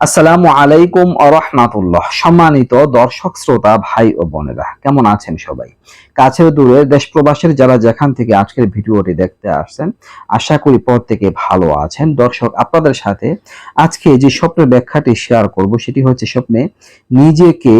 আসসালামু আলাইকুম আরহামাতুল্লাহ সম্মানিত দর্শক, শ্রোতা, ভাই ও বোনেরা, কেমন আছেন সবাই? কাছে দূরে দেশ প্রবাসের যারা যেখান থেকে আজকের ভিডিওটি দেখতে আসছেন, আশা করি পর থেকে ভালো আছেন। দর্শক, আপনাদের সাথে আজকে যে স্বপ্নের ব্যাখ্যাটি শেয়ার করব, সেটি হচ্ছে স্বপ্নে নিজেকে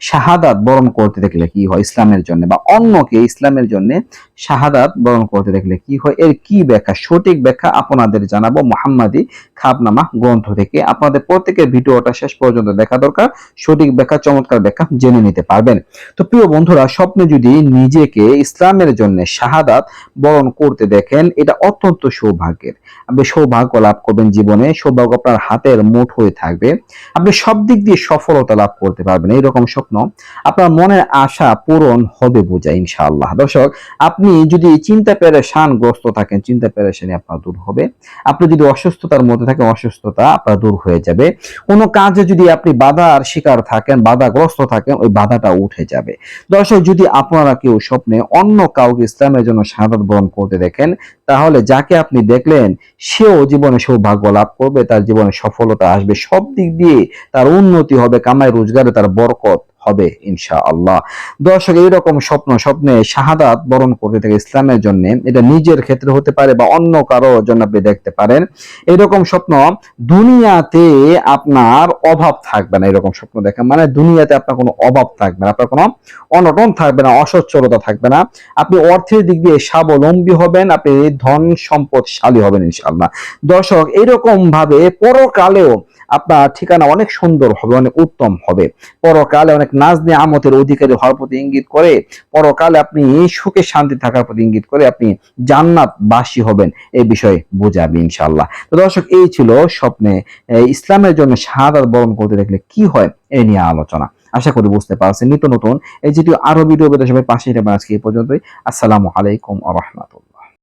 শাহাদাত বরণ করতে দেখলে কি হয় ইসলামের জন্য? বা অন্যকে ইসলামের জন্য শাহাদাত বরণ করতে দেখলে কি হয়? এর কি ব্যাখ্যা? সঠিক ব্যাখ্যা আপনাদের জানাব মোহাম্মদী খাবনামা গ্রন্থ থেকে। আপনাদের প্রত্যেকের ভিডিওটা শেষ পর্যন্ত দেখা দরকার। সঠিক ব্যাখ্যা, চমৎকার ব্যাখ্যা জেনে নিতে পারবেন। তো প্রিয় বন্ধুরা, স্বপ্নে যদি নিজেকে ইসলামের জন্য শাহাদাত বরণ করতে দেখেন, এটা অত্যন্ত সৌভাগ্যের। আপনি সৌভাগ্য লাভ করবেন জীবনে, সৌভাগ্য আপনার হাতের মুঠ হয়ে থাকবে। আপনি সব দিক দিয়ে সফলতা লাভ করতে পারবেন। এইরকম স্বপ্ন, আপনার মনের আশা পূরণ হবে বোঝা ইনশাআল্লাহ। দর্শক, আপনি যদি চিন্তা পেরেশান গ্রস্ত থাকেন, চিন্তা পেরেশানি আপনার দূর হবে। আপনি যদি অসুস্থতার মধ্যে থাকেন, অসুস্থতা আপনার দূর হয়ে যাবে। কোনো কাজে যদি আপনি বাধার শিকার থাকেন, বাধাগ্রস্ত থাকেন, ওই বাধাটা উঠে যাবে। দর্শক, যদি আপনারা কেউ স্বপ্নে অন্য কাউকে ইসলামের জন্য শাহাদাত বরণ করতে দেখেন, তাহলে যাকে আপনি দেখলেন, সেও জীবনে সৌভাগ্য লাভ করবে, তার জীবনে সফলতা আসবে। সব দিক দিয়ে তার উন্নতি হবে, কামাই রোজগারে তার বরকত হবে ইনশা আল্লাহ দর্শক, এইরকম স্বপ্ন, স্বপ্নে শাহাদাত বরণ করতে থাকে ইসলামের জন্য, এটা নিজের ক্ষেত্রে হতে পারে বা অন্য কারও জন্য আপনি দেখতে পারেন। এরকম স্বপ্ন দুনিয়াতে আপনার অভাব থাকবে না এরকম স্বপ্ন দেখেন মানে দুনিয়াতে আপনার কোনো অভাব থাকবে না, আপনার কোনো অনটন থাকবে না, অসচ্ছলতা থাকবে না। আপনি অর্থের দিক দিয়ে স্বাবলম্বী হবেন, আপনি ধন সম্পদশালী হবেন, ইনশাআল্লাহ। দর্শক এরকম ভাবে পরকালেও আপনার ঠিকানা অনেক সুন্দর হবে, অনেক উত্তম হবে। পরকালে অনেক নাজ আমতের অধিকারী হওয়ার প্রতি ইঙ্গিত করে। পরকালে আপনি সুখে শান্তি থাকার প্রতি ইঙ্গিত করে আপনি জান্নাত বাসী হবেন। এই বিষয়ে বোঝাবে ইনশাআল্লাহ। তো দর্শক, এই ছিল স্বপ্নে ইসলামের জন্য শাহাদাত বরণ করতে দেখলে কি হয় এই নিয়ে আলোচনা। আশা করি বুঝতে পারছেন। নিত্য নতুন, এই যেটি আরও ভিডিও পেতে সবাই পাশে আজকে এই পর্যন্তই। আসসালামু আলাইকুম আ